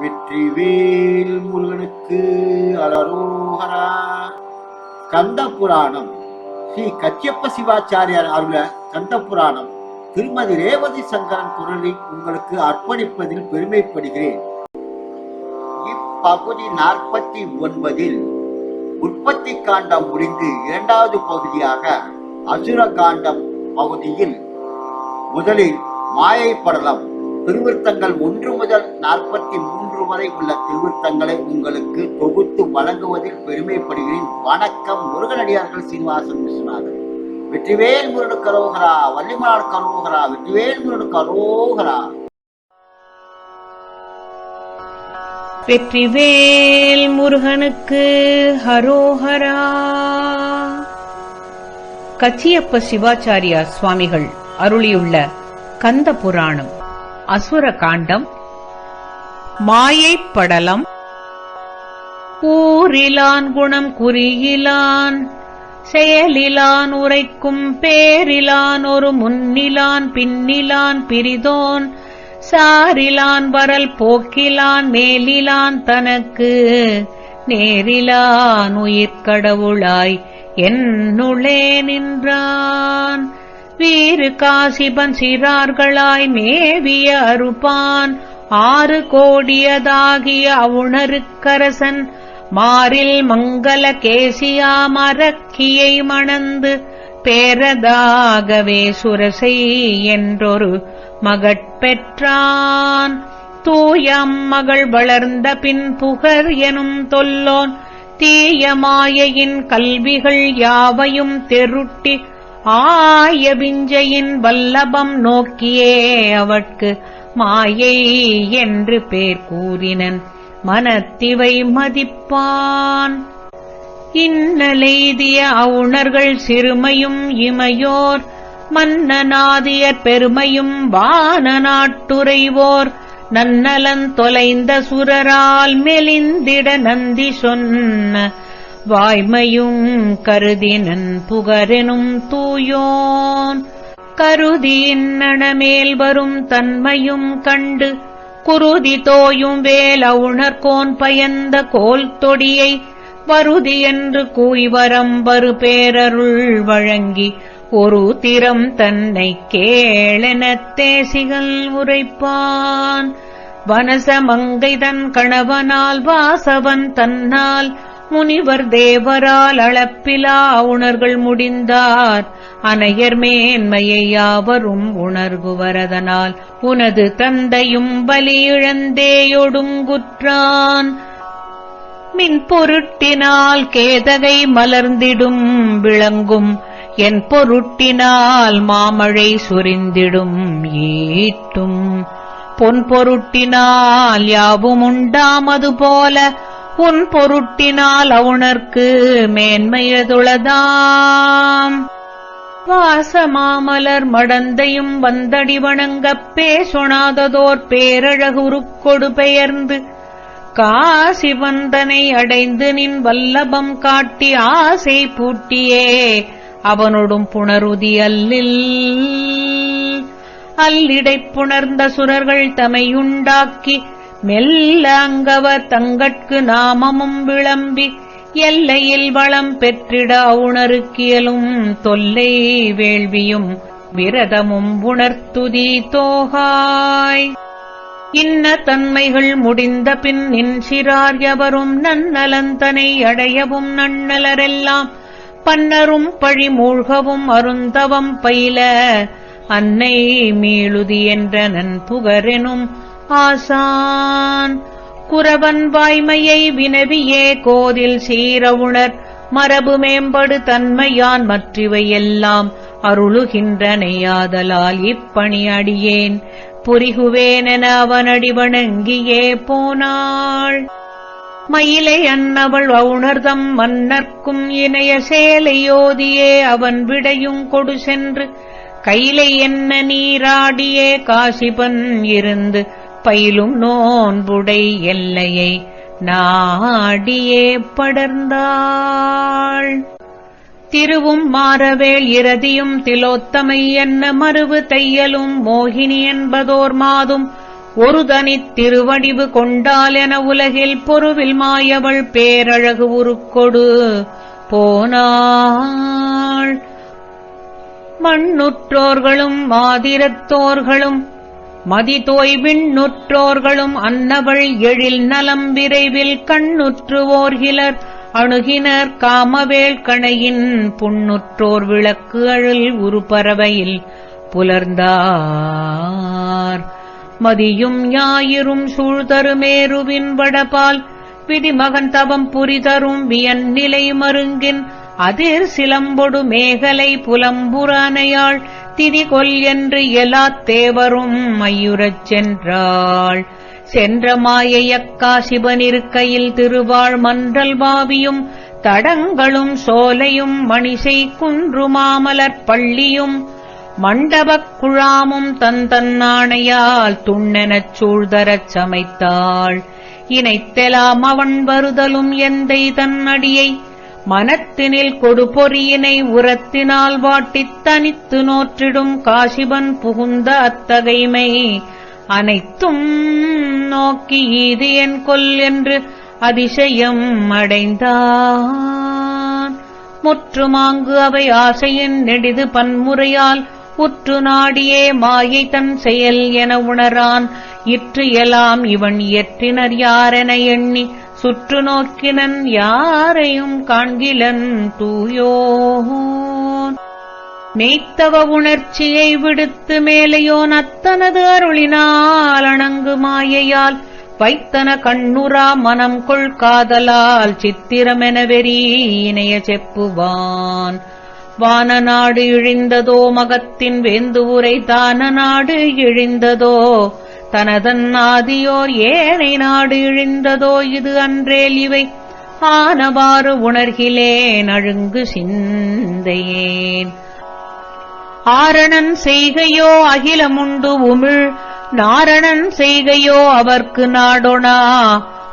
வெற்றிவேல் முருகனுக்கு அலரோகரா. கந்த புராணம் ஸ்ரீ கச்சியப்ப சிவாச்சாரியார் அருள கந்த புராணம் திருமதி ரேவதி சங்கரன் குரலை உங்களுக்கு அர்ப்பணிப்பதில் பெருமைப்படுகிறேன். இப்பகுதி நாற்பத்தி ஒன்பதில் உற்பத்தி காண்டம் முடிந்து இரண்டாவது பகுதியாக அசுர காண்டம் பகுதியில் முதலில் மாயை படலம் திருவிருத்தங்கள் ஒன்று முதல் நாற்பத்தி மூன்று வரை உள்ள திருவிருத்தங்களை உங்களுக்கு தொகுத்து வழங்குவதில் பெருமைப்படுகிறேன். வணக்கம் முருகனடியார்கள் சீனிவாசன் விஸ்வநாதன். வெற்றிவேல் முருடு கரோகரா வள்ளிமலானுக்கு கரோகரா வெற்றிவேல் முருடு கரோகரா வெற்றிவேல் முருகனுக்கு ஹரோஹரா கச்சியப்ப சிவாச்சாரியா சுவாமிகள் அருளியுள்ள கந்த புராணம் அசுர காண்டம் மாயைப் படலம் கூறிலான் குணம் குறியிலான் செயலிலான் உரைக்கும் பேரிலான் ஒரு முன்னிலான் பின்னிலான் பிரிதோன் சாரிலான் வரல் போக்கிலான் மேலிலான் தனக்கு நேரிலான் உயிர்கடவுளாய் என்னுளே நின்றான். வீறு காசிபன் சிறார்களாய் மேவிய அறுப்பான் ஆறு கோடியதாகிய அவுணருக்கரசன் மாறில் மங்கள கேசியா மரக்கியை மணந்து பேரதாகவே சுரசை என்றொரு மகட்பெற்றான் தூயம் மகள் வளர்ந்த பின் புகர் எனும் தொல்லோன் தீய மாயையின் கல்விகள் யாவையும் தெருட்டி ஆய விஞ்சையின் வல்லபம் நோக்கியே அவட்கு மாயை என்று பேர் கூறினன். மனத்திவை மதிப்பான். இன்னலெய்திய அவுணர்கள் சிறுமையும் இமையோர். மன்னனாதியர் பெருமையும் வான நாட்டுரைவோர் நன்னலன் தொலைந்த சுரரால் மெலிந்திட நந்தி சொன்ன. வாய்மையும் கருதினன் புகரெனும் தூயோன். கருதி இன்னணமேல் வரும் தன்மையும் கண்டு குருதி தோயும் வேல உணர்கோன் பயந்த கோல் தொடியை வருதி என்று கூய்வரம்பரு பேரருள் வழங்கி ஒரு திறம் தன்னை கேளெனத் தேசிகள் உரைப்பான். வனசமங்கை தன் கணவனால் வாசவன் தன்னால் முனிவர் தேவரால் அளப்பிலா உணர்கள் முடிந்தார். அனையர் மேன்மையை யாவரும் உணர்குவரதனால் உனது தந்தையும் பலியிழந்தேயொடுங்குற்றான் மின் பொருட்டினால் கேதகை மலர்ந்திடும் விளங்கும் என் பொருட்டினால் மாமழை சுரிந்திடும் ஈட்டும். பொன் பொருட்டினால் யாவும் உண்டாமது போல உன் பொருட்டினால் அவுணர்க்கு மேன்மையதுளதாம். வாசமாமலர் மடந்தையும் வந்தடி வணங்கப் பேசொணாததோர் பேரழகுருக்கொடு பெயர்ந்து காசி வந்தனை அடைந்து நின் வல்லபம் காட்டி ஆசை பூட்டியே அவனொடும் புணருதி அல்லில். அல்லிடைப் புணர்ந்த சுரர்கள் தமையுண்டாக்கி மெல்ல அங்கவர் தங்கட்கு நாமமும் விளம்பி எல்லையில் வளம் பெற்றிட உணருக்கியலும் தொல்லை வேள்வியும் விரதமும் உணர்த்துதி தோகாய். இன்ன தன்மைகள் முடிந்த பின் நின்றார் எவரும் நன்னலந்தனை அடையவும் நன்னலரெல்லாம் பன்னரும் பழி மூழ்கவும் அருந்தவம் பயில அன்னை மீளுதி என்ற நன் புகரெனும் ஆசான். குரவன் வாய்மையை வினவியே கோதில் சீரவுணர் மரபு மேம்படு தன்மையான் மற்றிவையெல்லாம் அருளுகின்றனையாதலால் இப்பணி அடியேன். புரிகுவேனென அவனடி வணங்கியே போனாள். மயிலை அன்னவள் அவுணர்தம் மன்னர்க்கும் இணைய சேலையோதியே அவன் விடையும் கொடு சென்று கையிலை என்ன நீராடியே காசிபன் இருந்து பயிலும் நோன்புடை எல்லையை நாடியே படர்ந்தாள். திருவும் மாறவேள் இரதியும் திலோத்தமை என்ன மறுவு தையலும் மோகினி என்பதோர் மாதும். ஒரு தனித் திருவடிவு கொண்டால் என உலகில் பொருவில் மாயவள் பேரழகு உருக்கொடு போனாள். மண்ணுற்றோர்களும் மாதிரத்தோர்களும் மதிதோய் விண்ணுற்றோர்களும் அன்னவள் எழில் நலம் விரைவில் கண்ணுற்றுவோர்கிலர் அணுகினர் காமவேள் கணையின் புண்ணுற்றோர் விளக்கு அழல் உருபறவையில் புலர்ந்தார். மதியும் ஞாயிறும் சூழ்தருமேருவின் வடபால். விதிமகன் தவம் புரிதரும் வியன் நிலை மருங்கின். அதிர் சிலம்பொடு மேகலை புலம்புரானையாள். திதிகொல் என்று எல்லாத் தேவரும் மையுறச் சென்றாள். சென்ற மாயையக்கா சிவனிருக்கையில் திருவாள் மன்றல் பாவியும் தடங்களும் சோலையும் மணிசை குன்று மாமலர் பள்ளியும் மண்டபக் குழாமும் தந்தன்னாணையால் துண்ணெனச் சூழ்தரச் சமைத்தாள். இணைத்தெலாம் அவன் வருதலும் எந்தை தன்னடியை மனத்தினில் கொடுபொறியினை உரத்தினால் வாட்டித் தனித்து நோற்றிடும் காசிபன் புகுந்த அத்தகைமை. அனைத்தும் நோக்கி இது என் கொல் என்று அதிசயம் அடைந்தான். முற்றுமாங்கு அவை ஆசையின் நெடிது பன்முறையால் உற்று நாடியே மாயை தன் செயல் என உணரான். இற்று எலாம் இவன் இயற்றினர் யாரென எண்ணி சுற்று நோக்கினன் யாரையும் காண்கிலன் தூயோன். மெய்த்தவ உணர்ச்சியை விடுத்து மேலையோன் அத்தனது அருளினால் அணங்கு மாயையால் வைத்தன கண்ணுரா மனம் கொள் காதலால் சித்திரமென வெறி இணைய செப்புவான். வான நாடு இழிந்ததோ மகத்தின் வேந்துவுரை தான நாடு இழிந்ததோ தனதன் ஆதியோர் ஏனை நாடு இழிந்ததோ இது அன்றேல் இவை. ஆனவாறு உணர்கிலேன் அழுங்கு சிந்தையேன். ஆரணன் செய்கையோ அகிலமுண்டு உமிழ். நாரணன் செய்கையோ அவர்க்கு நாடொணா.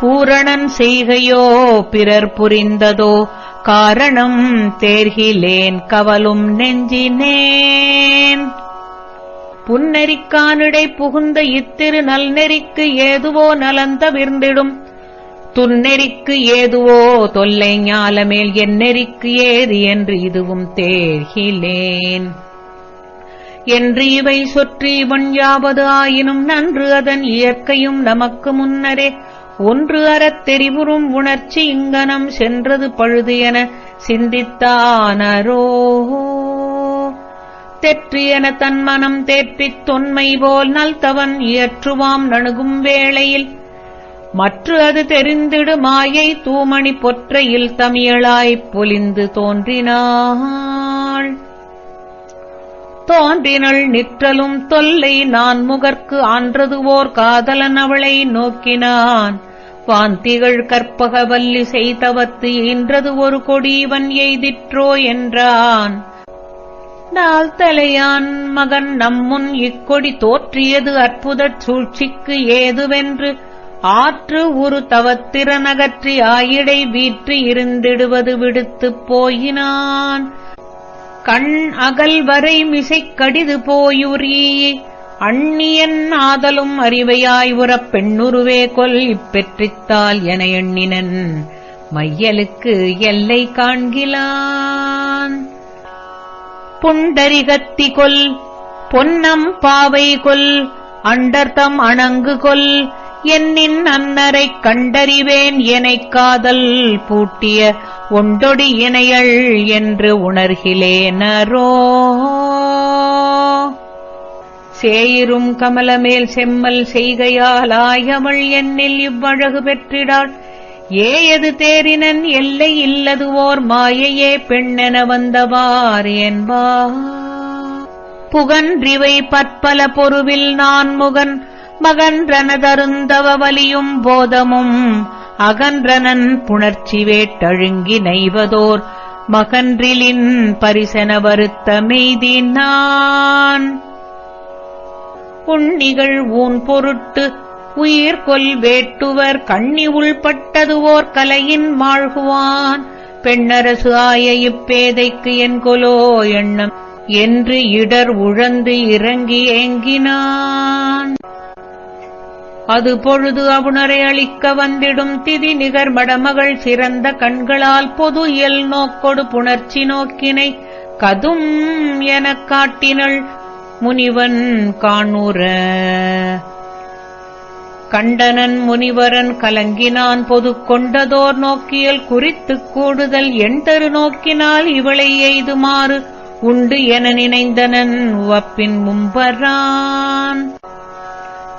பூரணன் செய்கையோ பிறர் புரிந்ததோ. காரணம் தேர்கிலேன் கவலும் நெஞ்சினேன். புன்னெறிக்கானிடை புகுந்த இத்திரு நல்நெறிக்கு ஏதுவோ நலந்தவிர்ந்திடும் துன்னெறிக்கு ஏதுவோ தொல்லை ஞாலமேல் என் நெறிக்கு ஏது என்று இதுவும் தேர்கிலேன். என்று இவை சொற்றி இவன் யாவது ஆயினும் நன்று அதன் இயற்கையும் நமக்கு முன்னரே. ஒன்று அறத் தெரிவுறும் உணர்ச்சி இங்கனம் சென்றது பழுது என சிந்தித்தானரோ? தெற்று என தன் மனம் தேற்றித் தொன்மை போல் நல்தவன் இயற்றுவாம் நணுகும் வேளையில். மற்று அது தெரிந்திடு மாயை தூமணி பொற்றையில் தமிழாய்ப் பொலிந்து தோன்றினாள். தோன்றினள் நிற்றலும் தொல்லை நான் முகர்க்கு ஆன்றது ஓர் காதலன் அவளை நோக்கினான். வாந்திகள் கற்பகவல்லி செய்தவத்து ஈன்றது ஒரு கொடிவன் எய்திற்றோ என்றான். நாள் தலையான் மகன் நம்முன் இக்கொடி தோற்றியது அற்புதச் சூழ்ச்சிக்கு ஏதுவென்று. ஆற்று உரு தவத்திறனகற்றி ஆயிடை வீற்று இருந்திடுவது விடுத்துப் போயினான். கண் அகல் வரை மிசைக் கடிது போயுரி அண்ணியன் ஆதலும் அறிவையாய் உறப் பெண்ணுருவே கொல் இப்பெற்றித்தால் என எண்ணினன். மையலுக்கு எல்லை காண்கிலான். புண்டரிகத்தி கொல் பொன்னம் பாவை கொல் அண்டர்தம் அணங்கு கொல் என்னின் அன்னரைக் கண்டறிவேன் எனைக் காதல் பூட்டிய ஒண்டொடி இணையள் என்று உணர்கிலேனரோ? சேயிரும் கமலமேல் செம்மல் செய்கையால் ஆயவள் என்னில் இவ்வழகு பெற்றிடாள். ஏயது தேரினன் எல்லை இல்லதுவோர் மாயையே பெண்ணென வந்தவார் என்பார். புகன்றிவை பற்பல பொருவில் நான் முகன் மகன்றனதருந்தவ வலியும் போதமும் அகன்றனன் புணர்ச்சி வேட்டழுங்கி நெய்வதோர் மகன்றிலின் பரிசன வருத்த மெய்தினான் உண்ணிகள் ஊன் பொருட்டு உயிர் கொல் வேட்டுவர் கண்ணி உள்பட்டதுவோர் கலையின் மாழ்குவான். பெண்ணரசு ஆய இப்பேதைக்கு என் கொலோ எண்ணம். என்று இடர் உழந்து இறங்கி ஏங்கினான். அது பொழுது அவுணரை அளிக்க வந்திடும் திதி நிகர் மடமகள் சிறந்த கண்களால் பொது இயல் நோக்கொடு புணர்ச்சி நோக்கினை கதும் எனக் காட்டினள். முனிவன் காணுற கண்டனன் முனிவரன் கலங்கினான் பொது கொண்டதோர் நோக்கியல் குறித்துக் கூடுதல் எண்டரு நோக்கினால் இவளை எய்துமாறு உண்டு என நினைந்தனன் உவப்பின் மும்பரான்.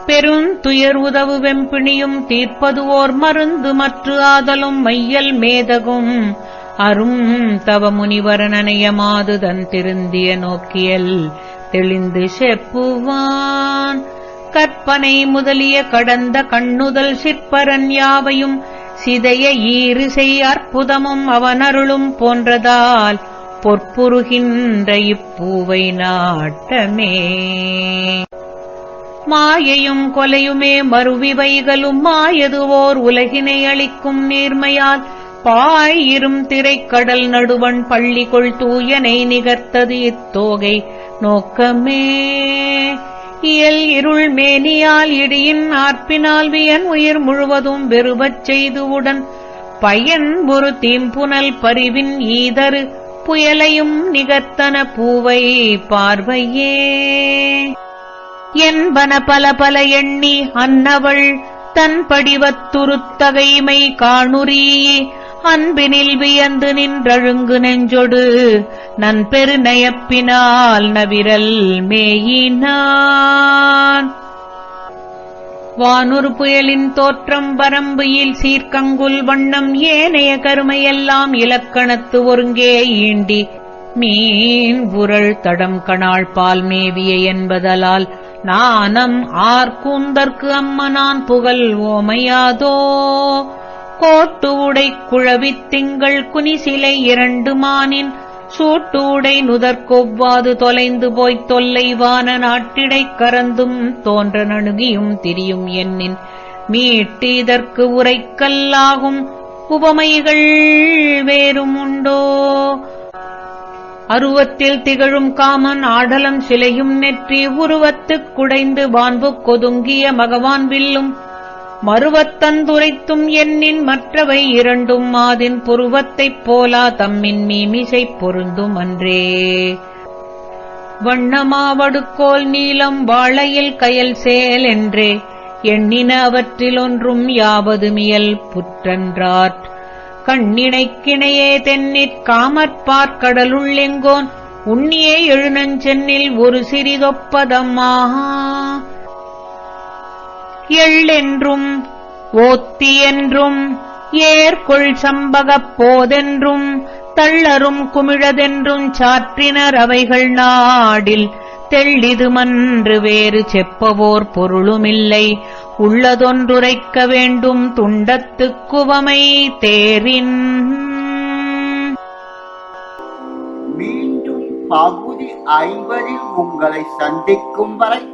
பெருந்துயர் உதவு வெம்பிணியும் தீர்ப்பதுவோர் மருந்து மற்று ஆதலும் மையல் மேதகும். அரும் தவ முனிவரன் அணையமாது தன் திருந்திய நோக்கியல் தெளிந்து செப்புவான். கற்பனை முதலிய கடந்த கண்ணுதல் சிற்பரன் யாவையும் சிதைய ஈரிசை அற்புதமும் அவனருளும் போன்றதால் பொற்புருகின்ற இப்பூவை நாட்டமே. மாயையும் கொலையுமே மறுவிவைகளும் மாயதுவோர் உலகினை அளிக்கும் நேர்மையால் பாயிரும் திரைக்கடல் நடுவன் பள்ளிகொள் தூயனை நிகர்த்தது இத்தோகை நோக்கமே. இயல் இருள் மேனியால் இடியின் ஆர்ப்பினால் வியன் உயிர் முழுவதும் வெறுவச் செய்துவுடன் பயன் ஒரு தீம்புனல் பரிவின் ஈதரு புயலையும் நிகர்த்தன பூவை பார்வையே. என்பன பல பல எண்ணி அன்னவள் தன் படிவத்துருத்தகைமை காணுரியே அன்பினில் வியந்து நின்றழுங்கு நெஞ்சொடு நன்பெரு நயப்பினால் நவிரல் மேயினான். வானுறு புயலின் தோற்றம் வரம்புயில் சீர்கங்குல் வண்ணம் ஏனைய கருமையெல்லாம் இலக்கணத்து ஒருங்கே ஈண்டி மீன் உரள் தடம் கணாள் பால் மேவிய என்பதலால் நானம் ஆர்கூந்தற்கு அம்மனான் புகழ் ஓமையாதோ. கோட்டு உடை குழவித் திங்கள் குனிசிலை இரண்டு மானின். சூட்டு உடை நுதற்கொவ்வாது தொலைந்து போய்த் தொல்லைவான நாட்டிடைக் கறந்தும் தோன்ற நணுகியும் திரியும் என்னின் மீட்டு இதற்கு உரைக்கல்லாகும் உபமைகள் வேறும் உண்டோ அருவத்தில் திகழும் காமன் ஆடலம் சிலையும் நெற்றி உருவத்துக் குடைந்து வான்புக் கொதுங்கிய மகவான் வில்லும். மறுவத்தந்துரைத்தும் எண்ணின் மற்றவை இரண்டும் மாதின் புருவத்தைப் போலா தம்மின் மீமிசைப் பொருந்தும் அன்றே. வண்ணமாவடுக்கோல் நீலம் வாழையில் கயல் சேல் என்றே. எண்ணின அவற்றிலொன்றும் யாவது மியல் புற்றன்றாற். கண்ணிணைக்கிணையே தென்னிற் காமற்பார்க்கடலுள்ளெங்கோன் உண்ணியே எழுநஞ்சென்னில் ஒரு சிறிதொப்பதம்மா எள்ளென்றும் ஓத்தி என்றும் ஏர்கொள் சம்பகப் போதென்றும் தள்ளரும் குமிழதென்றும் சாற்றினர் அவைகள் நாடில். தெள்ளிது மன்று வேறு செப்பவோர் பொருளுமில்லை. உள்ளதொன்றுரைக்க வேண்டும் துண்டத்துக் குவமை தேரின். மீண்டும் பகுதி ஐவரில் உங்களை சந்திக்கும் வரை